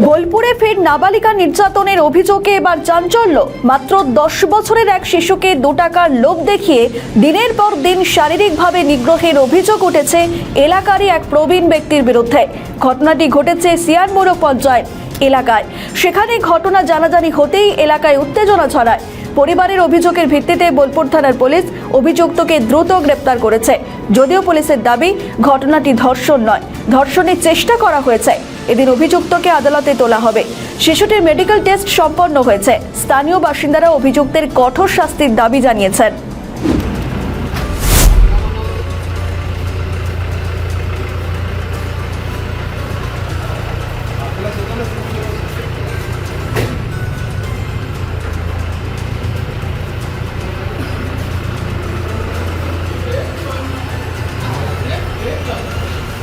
বোলপুরে ফের নাবালিকা নির্যাতনের অভিযোগে এবার চাঞ্চল্য। মাত্র দশ বছরের এক শিশুকে দু টাকার লোভ দেখিয়ে দিনের পর দিন শারীরিকভাবে নিগ্রহের অভিযোগ উঠেছে এলাকারই এক প্রবীণ ব্যক্তির বিরুদ্ধে। ঘটনাটি ঘটেছে সিয়ারমোড়ো পঞ্চায়েত এলাকায়। সেখানে ঘটনা জানাজানি হতেই এলাকায় উত্তেজনা ছড়ায়। পরিবারের অভিযোগের ভিত্তিতে বোলপুর থানার পুলিশ অভিযুক্তকে দ্রুত গ্রেপ্তার করেছে। যদিও পুলিশের দাবি, ঘটনাটি ধর্ষণ নয়। ধর্ষণের চেষ্টা করা হয়েছে। এদিন অভিযুক্তকে আদালতে তোলা হবে। শিশুটির মেডিকেল টেস্ট সম্পন্ন হয়েছে। স্থানীয় বাসিন্দারা অভিযুক্তের কঠোর শাস্তির দাবি জানিয়েছেন।